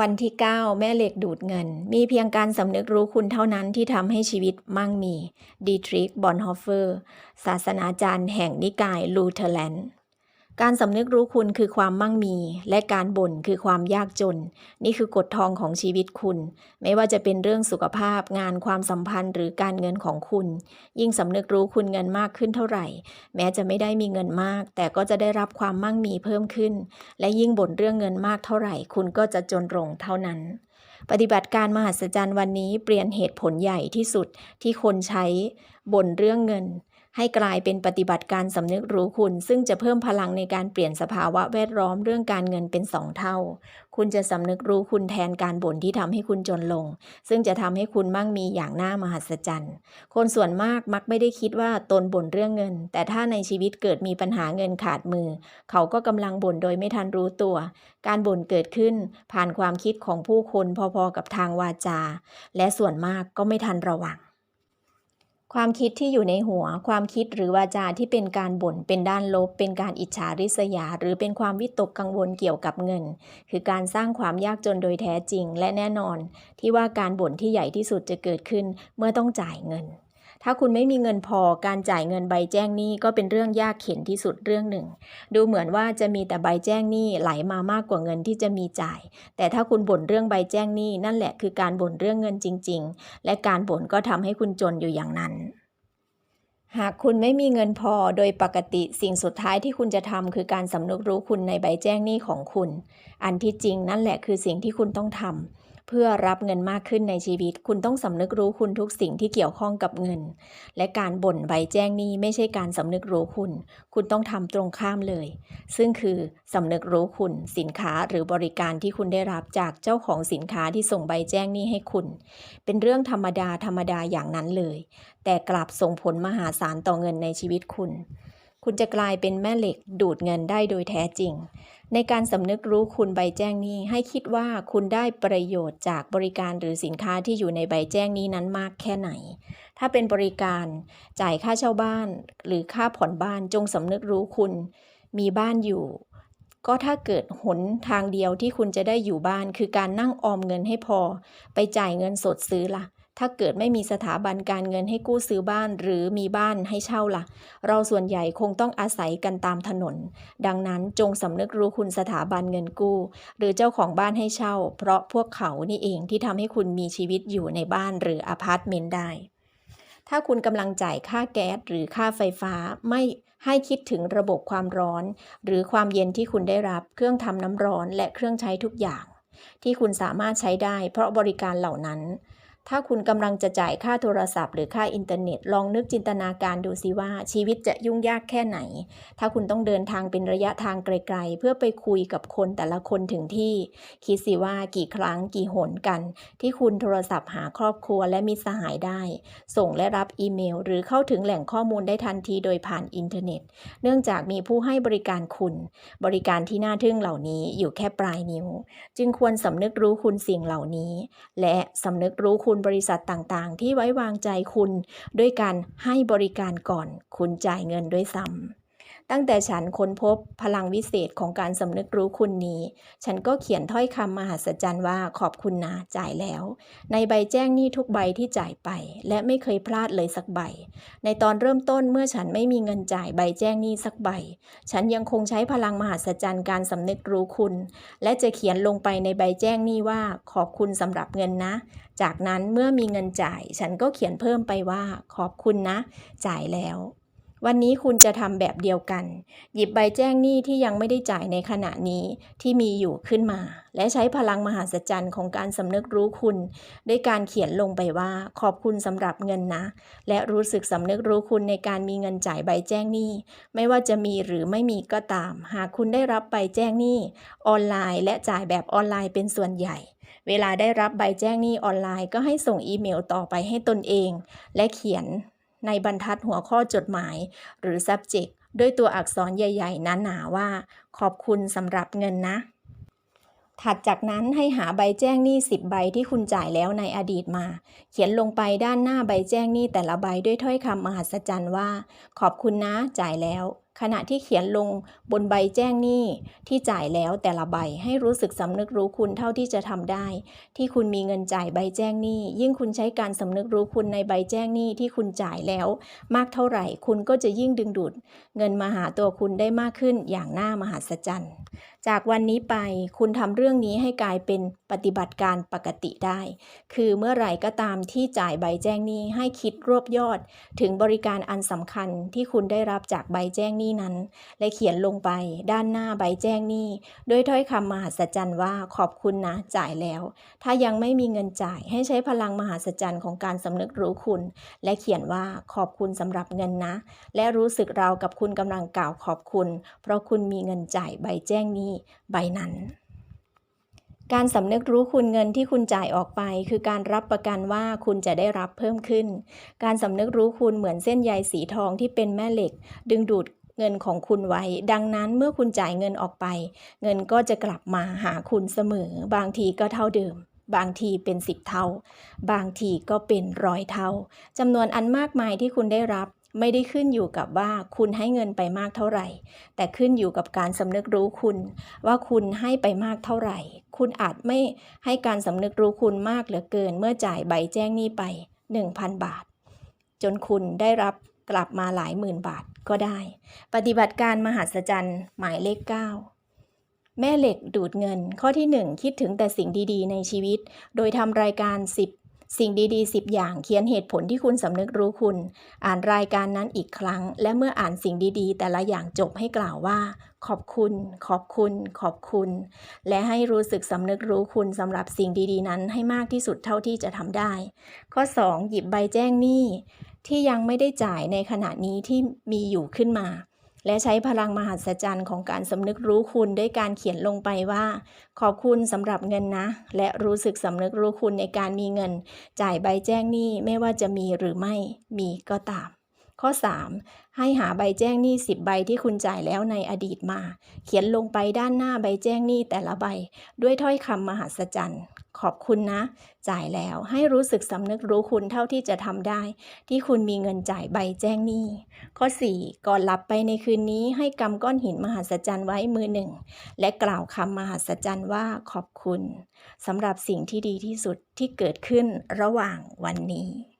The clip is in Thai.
วันที่ 9 แม่เหล็กดูดเงิน มีเพียงการสำนึกรู้คุณเท่านั้นที่ทำให้ชีวิตมั่งมีดีทริกบอนฮอฟเฟอร์ ศาสนาจารย์แห่งนิกายลูเทอร์แลนด์ การสำนึกรู้คุณคือความมั่งมี และการบ่นคือความยากจน นี่คือกฎทองของชีวิตคุณ ไม่ว่าจะเป็นเรื่องสุขภาพ งานความสัมพันธ์หรือการเงินของคุณ ยิ่งสำนึกรู้คุณเงินมากขึ้นเท่าไหร่ แม้จะไม่ได้มีเงินมาก แต่ก็จะได้รับความมั่งมีเพิ่มขึ้น และยิ่งบ่นเรื่องเงินมากเท่าไหร่ คุณก็จะจนลงเท่านั้นปฏิบัติการมหัศจรรย์วันนี้เปลี่ยนเหตุผลใหญ่ที่สุดที่คนใช้บ่นเรื่องเงิน ให้กลายเป็นปฏิบัติการสำนึกรู้คุณ ซึ่งจะเพิ่มพลังในการเปลี่ยนสภาวะแวดล้อมเรื่องการเงินเป็นสองเท่า คุณจะสำนึกรู้คุณแทนการบ่นที่ทำให้คุณจนลง ซึ่งจะทำให้คุณมั่งมีอย่างน่ามหัศจรรย์ คนส่วนมากมักไม่ได้คิดว่าตนบ่นเรื่องเงิน แต่ถ้าในชีวิตเกิดมีปัญหาเงินขาดมือ เขาก็กำลังบ่นโดยไม่ทันรู้ตัว การบ่นเกิดขึ้น ผ่านความคิดของผู้คนพอๆกับทางวาจา และส่วนมากก็ไม่ทันระวัง ความคิดที่อยู่ในหัว ความคิดหรือวาจาที่เป็นการบ่น เป็นด้านลบ เป็นการอิจฉาริษยา หรือเป็นความวิตกกังวลเกี่ยวกับเงิน คือการสร้างความยากจนโดยแท้จริง และแน่นอน ที่ว่าการบ่นที่ใหญ่ที่สุดจะเกิดขึ้นเมื่อต้องจ่ายเงิน ถ้าคุณไม่มีเงินพอการจ่ายเงินใบแจ้งหนี้ก็เป็นเรื่องยากเข็นที่สุดเรื่องหนึ่ง ดูเหมือนว่าจะมีแต่ใบแจ้งหนี้ไหลมามากกว่าเงินที่จะมีจ่าย แต่ถ้าคุณบ่นเรื่องใบแจ้งหนี้นั่นแหละคือการบ่นเรื่องเงินจริง ๆ และการบ่นก็ทำให้คุณจนอยู่อย่างนั้นหากคุณไม่มีเงินพอโดยปกติสิ่งสุดท้ายที่คุณจะทำคือการสำนึกรู้คุณในใบแจ้งหนี้ของคุณ อันที่จริงนั่นแหละคือสิ่งที่คุณต้องทำ เพื่อรับเงินมากขึ้นในชีวิต คุณต้องสำนึกรู้คุณทุกสิ่งที่เกี่ยวข้องกับเงิน และการบ่นใบแจ้งหนี้ไม่ใช่การสำนึกรู้คุณ คุณต้องทำตรงข้ามเลย ซึ่งคือสำนึกรู้คุณ สินค้าหรือบริการที่คุณได้รับจากเจ้าของสินค้าที่ส่งใบแจ้งหนี้ให้คุณ เป็นเรื่องธรรมดาธรรมดาอย่างนั้นเลย แต่กลับส่งผลมหาศาลต่อเงินในชีวิตคุณ คุณจะกลายเป็นแม่เหล็กดูดเงินได้โดยแท้จริง ในการสำนึกรู้คุณใบแจ้งนี้ให้คิดว่าคุณได้ประโยชน์จากบริการหรือสินค้าที่อยู่ในใบแจ้งนี้นั้นมากแค่ไหน ถ้าเป็นบริการจ่ายค่าเช่าบ้าน หรือค่าผ่อนบ้านจงสำนึกรู้คุณ มีบ้านอยู่ ก็ถ้าเกิดหนทางเดียวที่คุณจะได้อยู่บ้าน คือการนั่งออมเงินให้พอ ไปจ่ายเงินสดซื้อละ่ะ ถ้าเกิดไม่มีสถาบันการเงินให้กู้ซื้อบ้านหรือมีบ้านให้เช่าล่ะ เราส่วนใหญ่คงต้องอาศัยกันตามถนน ดังนั้นจงสำนึกรู้คุณสถาบันเงินกู้ หรือเจ้าของบ้านให้เช่า เพราะพวกเขานี่เองที่ทำให้คุณมีชีวิตอยู่ในบ้านหรืออพาร์ตเมนต์ได้ ถ้าคุณกำลังจ่ายค่าแก๊สหรือค่าไฟฟ้าไม่ให้คิดถึงระบบความร้อน หรือความเย็นที่คุณได้รับ เครื่องทำน้ำร้อนและเครื่องใช้ทุกอย่าง ที่คุณสามารถใช้ได้เพราะบริการเหล่านั้น ถ้าคุณกำลังจะจ่ายค่าโทรศัพท์หรือค่าอินเทอร์เน็ต ลองนึกจินตนาการดูสิว่าชีวิตจะยุ่งยากแค่ไหน ถ้าคุณต้องเดินทางเป็นระยะทางไกลๆ เพื่อไปคุยกับคนแต่ละคนถึงที่ คิดสิว่ากี่ครั้งกี่หนกัน ที่คุณโทรศัพท์หาครอบครัวและมิตรสหายได้ ส่งและรับอีเมล หรือเข้าถึงแหล่งข้อมูลได้ทันทีโดยผ่านอินเทอร์เน็ต เนื่องจากมีผู้ให้บริการคุณ บริการที่น่าทึ่งเหล่านี้อยู่แค่ปลายนิ้ว จึงควรสำนึกรู้คุณสิ่งเหล่านี้ และสำนึกรู้คุณบริษัทต่างๆ ที่ไว้วางใจคุณ ด้วยการให้บริการก่อน คุณจ่ายเงินด้วยซ้ำ ตั้งแต่ฉันค้นพบพลังวิเศษของการสำนึกรู้คุณนี้ ฉันก็เขียนถ้อยคำมหัศจรรย์ว่าขอบคุณนะจ่ายแล้ว ในใบแจ้งหนี้ทุกใบที่จ่ายไป และไม่เคยพลาดเลยสักใบ ในตอนเริ่มต้นเมื่อฉันไม่มีเงินจ่ายใบแจ้งหนี้สักใบ ฉันยังคงใช้พลังมหัศจรรย์การสำนึกรู้คุณ และจะเขียนลงไปในใบแจ้งหนี้ว่าขอบคุณสำหรับเงินนะ จากนั้นเมื่อมีเงินจ่าย ฉันก็เขียนเพิ่มไปว่าขอบคุณนะ จ่ายแล้ว วันนี้คุณจะทำแบบเดียวกัน หยิบใบแจ้งหนี้ที่ยังไม่ได้จ่ายในขณะนี้ที่มีอยู่ขึ้นมา และใช้พลังมหาศจรรย์ของการสำนึกรู้คุณ ด้วยการเขียนลงไปว่าขอบคุณสำหรับเงินนะ และรู้สึกสำนึกรู้คุณในการมีเงินจ่ายใบแจ้งหนี้ ไม่ว่าจะมีหรือไม่มีก็ตาม หากคุณได้รับใบแจ้งหนี้ออนไลน์และจ่ายแบบออนไลน์เป็นส่วนใหญ่เวลาได้รับใบแจ้งหนี้ออนไลน์ก็ให้ส่งอีเมลต่อไปให้ตนเอง และเขียน ในบรรทัดหัวข้อจดหมาย หรือ subject ด้วยตัวอักษรใหญ่ๆหนาว่า ขอบคุณสำหรับเงินนะ ถัดจากนั้นให้หาใบแจ้งหนี้ 10 ใบที่คุณจ่ายแล้วในอดีตมา เขียนลงไปด้านหน้าใบแจ้งหนี้แต่ละใบด้วยถ้อยคำมหัศจรรย์ว่า ขอบคุณนะจ่ายแล้ว ขณะที่เขียนลงบนใบแจ้งหนี้ที่จ่ายแล้วแต่ละใบให้รู้สึกสำนึกรู้คุณเท่าที่จะทำได้ ที่คุณมีเงินจ่ายใบแจ้งหนี้ ยิ่งคุณใช้การสำนึกรู้คุณในใบแจ้งหนี้ที่คุณจ่ายแล้ว มากเท่าไหร่ คุณก็จะยิ่งดึงดูด เงินมาหาตัวคุณได้มากขึ้นอย่างน่ามหัศจรรย์จากวันนี้ไปคุณทำเรื่องนี้ให้กลายเป็นปฏิบัติการปกติได้ คือเมื่อไหร่ก็ตามที่จ่ายใบแจ้งหนี้ให้คิดรวบยอด ถึงบริการอันสำคัญที่คุณได้รับจากใบแจ้งหนี้นั้น และเขียนลงไปด้านหน้าใบแจ้งหนี้ด้วยถ้อยคำมหัศจรรย์ว่าขอบคุณนะจ่ายแล้ว ถ้ายังไม่มีเงินจ่ายให้ใช้พลังมหัศจรรย์ของการสำนึกรู้คุณ และเขียนว่าขอบคุณสำหรับเงินนะ และรู้สึกเรากับคุณกำลังกล่าวขอบคุณ เพราะคุณมีเงินจ่ายใบแจ้งหนี้ใบนั้น การสำนึกรู้คุณเงินที่คุณจ่ายออกไป คือการรับประกันว่าคุณจะได้รับเพิ่มขึ้น การสำนึกรู้คุณเหมือนเส้นใยสีทองที่เป็นแม่เหล็ก ดึงดูดเงินของคุณไว้ ดังนั้นเมื่อคุณจ่ายเงินออกไป เงินก็จะกลับมาหาคุณเสมอ บางทีก็เท่าเดิม บางทีเป็นสิบเท่า บางทีก็เป็นร้อยเท่าจำนวนอันมากมายที่คุณได้รับ ไม่ได้ขึ้นอยู่กับว่าคุณให้เงินไปมากเท่าไหร่ แต่ขึ้นอยู่กับการสำนึกรู้คุณ ว่าคุณให้ไปมากเท่าไหร่ คุณอาจไม่ให้การสำนึกรู้คุณมากเหลือเกิน เมื่อจ่ายใบแจ้งหนี้ไป 1,000 บาท จนคุณได้รับกลับมาหลายหมื่นบาทก็ได้ ปฏิบัติการมหัศจรรย์หมายเลข 9แม่เหล็กดูดเงินข้อที่ 1 คิดถึงแต่สิ่งดีๆ ในชีวิต โดยทำรายการ 10 สิ่งดีๆ 10 อย่างเขียนเหตุผลที่คุณสำนึกรู้คุณ อ่านรายการนั้นอีกครั้ง และเมื่ออ่านสิ่งดีๆ แต่ละอย่างจบให้กล่าวว่า ขอบคุณ ขอบคุณ ขอบคุณ และให้รู้สึกสำนึกรู้คุณสำหรับสิ่งดีๆ นั้นให้มากที่สุดเท่าที่จะทำได้ ข้อ 2 หยิบใบแจ้งหนี้ที่ยังไม่ได้จ่ายในขณะนี้ที่มีอยู่ขึ้นมา และใช้พลังมหัศจรรย์ของการสำนึกรู้คุณด้วยการเขียนลงไปว่า ขอบคุณสำหรับเงินนะ และรู้สึกสำนึกรู้คุณในการมีเงิน จ่ายใบแจ้งหนี้ไม่ว่าจะมีหรือไม่มีก็ตาม ข้อ 3 ให้หาใบแจ้งหนี้ 10 ใบที่คุณจ่ายแล้วในอดีตมา เขียนลงไปด้านหน้าใบแจ้งหนี้แต่ละใบ ด้วยถ้อยคำมหัศจรรย์ขอบคุณนะ จ่ายแล้วให้รู้สึกสำนึกรู้คุณเท่าที่จะทำได้ ที่คุณมีเงินจ่ายใบแจ้งหนี้ ข้อ 4 ก่อนหลับไปในคืนนี้ให้กำก้อนหินมหัศจรรย์ไว้มือหนึ่ง และกล่าวคำมหัศจรรย์ว่าขอบคุณสำหรับสิ่งที่ดีที่สุดที่เกิดขึ้นระหว่างวันนี้